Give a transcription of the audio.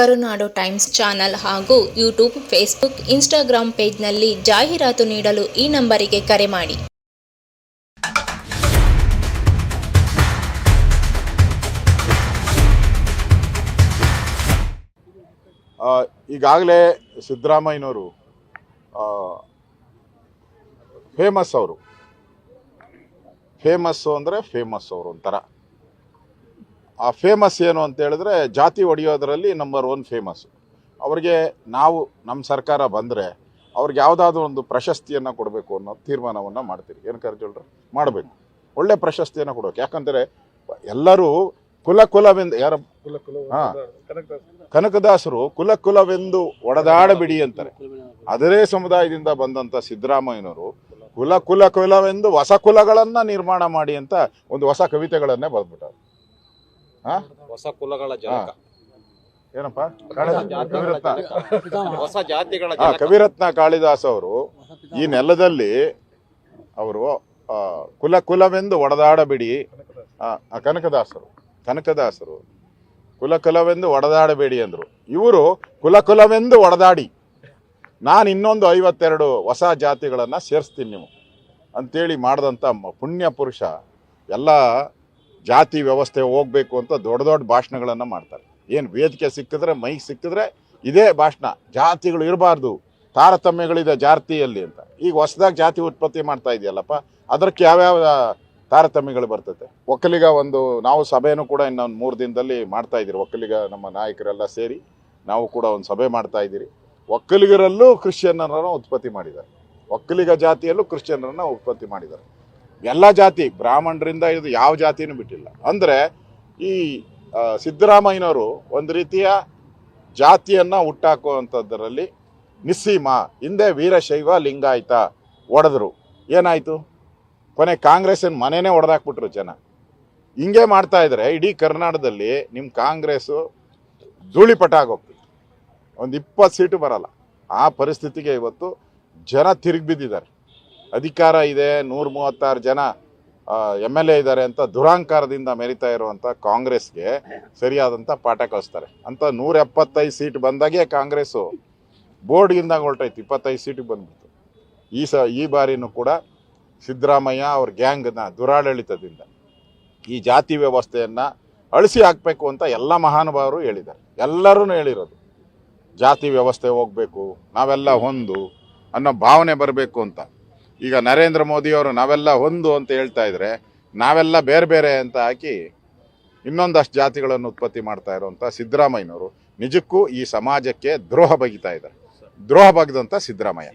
ಕರುನಾಡು times channel ಹಾಗೂ YouTube, Facebook Instagram ಪೇಜ್ನಲ್ಲಿ ಜಾಹೀರಾತು ನೀಡಲು ಈ ನಂಬರಿಗೆ ಕರೆ ಮಾಡಿ. ಈಗಾಗಲೇ ಸಿದ್ದರಾಮಯ್ಯನವರು ಫೇಮಸ್ ಅವರು. ಫೇಮಸ್ಸು ಅಂದರೆ ಫೇಮಸ್ ಅವರು ಒಂಥರ ಆ ಫೇಮಸ್ ಏನು ಅಂತ ಹೇಳಿದ್ರೆ ಜಾತಿ ಒಡೆಯೋದರಲ್ಲಿ ನಂಬರ್ ಒನ್ ಫೇಮಸ್ ಅವ್ರಿಗೆ ನಾವು ನಮ್ಮ ಸರ್ಕಾರ ಬಂದರೆ ಅವ್ರಿಗೆ ಯಾವುದಾದ್ರೂ ಒಂದು ಪ್ರಶಸ್ತಿಯನ್ನು ಕೊಡಬೇಕು ಅನ್ನೋ ತೀರ್ಮಾನವನ್ನು ಮಾಡ್ತೀರಿ. ಏನು ಕರ್ಜಲ್ರು ಮಾಡಬೇಕು. ಒಳ್ಳೆ ಪ್ರಶಸ್ತಿಯನ್ನು ಕೊಡಬೇಕು. ಯಾಕಂದರೆ ಎಲ್ಲರೂ ಕುಲ ಕುಲವೆಂದು ಯಾರ ಹಾ. ಕನಕದಾಸರು ಕುಲ ಕುಲವೆಂದು ಒಡೆದಾಡಬಿಡಿ ಅಂತಾರೆ. ಅದರೇ ಸಮುದಾಯದಿಂದ ಬಂದಂಥ ಸಿದ್ದರಾಮಯ್ಯನವರು ಕುಲ ಕುಲ ಕುಲವೆಂದು ಹೊಸ ಕುಲಗಳನ್ನು ನಿರ್ಮಾಣ ಮಾಡಿ ಅಂತ ಒಂದು ಹೊಸ ಕವಿತೆಗಳನ್ನೇ ಬರೆದ್ಬಿಟ್ಟಾರೆ. ಹೊಸ ಕುಲಗಳ ಜನಕ ಏನಪ್ಪ? ಕವಿರತ್ನ. ಹೊಸ ಜಾತಿಗಳ ಹಾ ಕವಿರತ್ನ ಕಾಳಿದಾಸ್ ಅವರು ಈ ನೆಲದಲ್ಲಿ ಅವರು ಕುಲ ಕುಲವೆಂದು ಒಡೆದಾಡಬಿಡಿ. ಕನಕದಾಸರು ಕನಕದಾಸರು ಕುಲ ಕುಲವೆಂದು ಒಡೆದಾಡಬೇಡಿ ಅಂದರು. ಇವರು ಕುಲ ಕುಲವೆಂದು ಒಡೆದಾಡಿ. ನಾನು ಇನ್ನೊಂದು ಐವತ್ತೆರಡು ಹೊಸ ಜಾತಿಗಳನ್ನು ಸೇರಿಸ್ತೀನಿ ನೀವು. ಅಂಥೇಳಿ ಮಾಡಿದಂಥ ಪುಣ್ಯ ಪುರುಷ ಎಲ್ಲ ಜಾತಿ ವ್ಯವಸ್ಥೆ ಹೋಗ್ಬೇಕು ಅಂತ ದೊಡ್ಡ ದೊಡ್ಡ ಭಾಷಣಗಳನ್ನು ಮಾಡ್ತಾರೆ. ಏನು ವೇದಿಕೆ ಸಿಕ್ಕಿದ್ರೆ ಮೈಕ್ ಸಿಕ್ಕಿದ್ರೆ ಇದೇ ಭಾಷಣ. ಜಾತಿಗಳು ಇರಬಾರ್ದು. ತಾರತಮ್ಯಗಳಿದೆ ಜಾತಿಯಲ್ಲಿ ಅಂತ. ಈಗ ಹೊಸದಾಗಿ ಜಾತಿ ಉತ್ಪತ್ತಿ ಮಾಡ್ತಾ ಇದೆಯಲ್ಲಪ್ಪ, ಅದಕ್ಕೆ ಯಾವ್ಯಾವ ತಾರತಮ್ಯಗಳು ಬರ್ತೈತೆ? ಒಕ್ಕಲಿಗ ಒಂದು, ನಾವು ಸಭೆನೂ ಕೂಡ ಇನ್ನೊಂದು ಮೂರು ದಿನದಲ್ಲಿ ಮಾಡ್ತಾ ಇದ್ದೀರಿ. ಒಕ್ಕಲಿಗ ನಮ್ಮ ನಾಯಕರೆಲ್ಲ ಸೇರಿ ನಾವು ಕೂಡ ಒಂದು ಸಭೆ ಮಾಡ್ತಾ ಇದ್ದೀರಿ. ಒಕ್ಕಲಿಗರಲ್ಲೂ ಕ್ರಿಶ್ಚಿಯನ್ನರನ್ನು ಉತ್ಪತ್ತಿ ಮಾಡಿದ್ದಾರೆ. ಒಕ್ಕಲಿಗ ಜಾತಿಯಲ್ಲೂ ಕ್ರಿಶ್ಚಿಯನ್ನರನ್ನು ಉತ್ಪತ್ತಿ ಮಾಡಿದ್ದಾರೆ. ಎಲ್ಲ ಜಾತಿ, ಬ್ರಾಹ್ಮಣರಿಂದ ಇದು ಯಾವ ಜಾತಿನೂ ಬಿಟ್ಟಿಲ್ಲ. ಅಂದರೆ ಈ ಸಿದ್ದರಾಮಯ್ಯನವರು ಒಂದು ರೀತಿಯ ಜಾತಿಯನ್ನು ಹುಟ್ಟಾಕುವಂಥದ್ದರಲ್ಲಿ ನಿಸ್ಸೀಮ, ಹಿಂದೆ ವೀರಶೈವ, ಲಿಂಗಾಯತ ಒಡೆದ್ರು. ಏನಾಯಿತು? ಕೊನೆ ಕಾಂಗ್ರೆಸ್ಸಿನ ಮನೆನೇ ಒಡೆದಾಕ್ಬಿಟ್ರು ಜನ. ಹಿಂಗೆ ಮಾಡ್ತಾ ಇದ್ರೆ ಇಡೀ ಕರ್ನಾಟಕದಲ್ಲಿ ನಿಮ್ಮ ಕಾಂಗ್ರೆಸ್ಸು ಧೂಳಿಪಟ ಆಗೋಗ್ತದೆ. ಒಂದು ಇಪ್ಪತ್ತು ಸೀಟು ಬರಲ್ಲ. ಆ ಪರಿಸ್ಥಿತಿಗೆ ಇವತ್ತು ಜನ ತಿರುಗಿ ಬಿದ್ದಿದ್ದಾರೆ ಅಧಿಕಾರ ಇದೆ, ನೂರ ಮೂವತ್ತಾರು ಜನ ಎಂ ಎಲ್ ಎ ಇದ್ದಾರೆ ಅಂತ ದುರಾಂಕಾರದಿಂದ ಮೆರಿತಾ ಇರುವಂಥ ಕಾಂಗ್ರೆಸ್ಗೆ ಸರಿಯಾದಂಥ ಪಾಠ ಕಲಿಸ್ತಾರೆ. ಅಂತ ನೂರ ಎಪ್ಪತ್ತೈದು ಸೀಟ್ ಬಂದಾಗೆ ಕಾಂಗ್ರೆಸ್ಸು ಬೋರ್ಡ್ಗಿಂದ ಹೊರಟೈತಿ ಇಪ್ಪತ್ತೈದು ಸೀಟಿಗೆ ಬಂದ್ಬಿಡ್ತು. ಈ ಸ, ಈ ಬಾರಿನೂ ಕೂಡ ಸಿದ್ದರಾಮಯ್ಯ ಅವ್ರ ಗ್ಯಾಂಗ್ನ ದುರಾಡಳಿತದಿಂದ ಈ ಜಾತಿ ವ್ಯವಸ್ಥೆಯನ್ನು ಅಳಿಸಿ ಹಾಕಬೇಕು ಅಂತ ಎಲ್ಲ ಮಹಾನುಭಾವರು ಹೇಳಿದ್ದಾರೆ. ಎಲ್ಲರೂ ಹೇಳಿರೋದು, ಜಾತಿ ವ್ಯವಸ್ಥೆ ಹೋಗಬೇಕು, ನಾವೆಲ್ಲ ಹೊಂದು ಅನ್ನೋ ಭಾವನೆ ಬರಬೇಕು ಅಂತ. ಈಗ ನರೇಂದ್ರ ಮೋದಿಯವರು ನಾವೆಲ್ಲ ಒಂದು ಅಂತ ಹೇಳ್ತಾ ಇದ್ರೆ ನಾವೆಲ್ಲ ಬೇರೆ ಬೇರೆ ಅಂತ ಹಾಕಿ ಇನ್ನೊಂದಷ್ಟು ಜಾತಿಗಳನ್ನು ಉತ್ಪತ್ತಿ ಮಾಡ್ತಾ ಇರುವಂಥ ಸಿದ್ದರಾಮಯ್ಯನವರು. ನಿಜಕ್ಕೂ ಈ ಸಮಾಜಕ್ಕೆ ದ್ರೋಹ ಬಗಿತಾ ಇದ್ದಾರೆ. ದ್ರೋಹ ಬಗೆದಂಥ ಸಿದ್ದರಾಮಯ್ಯ.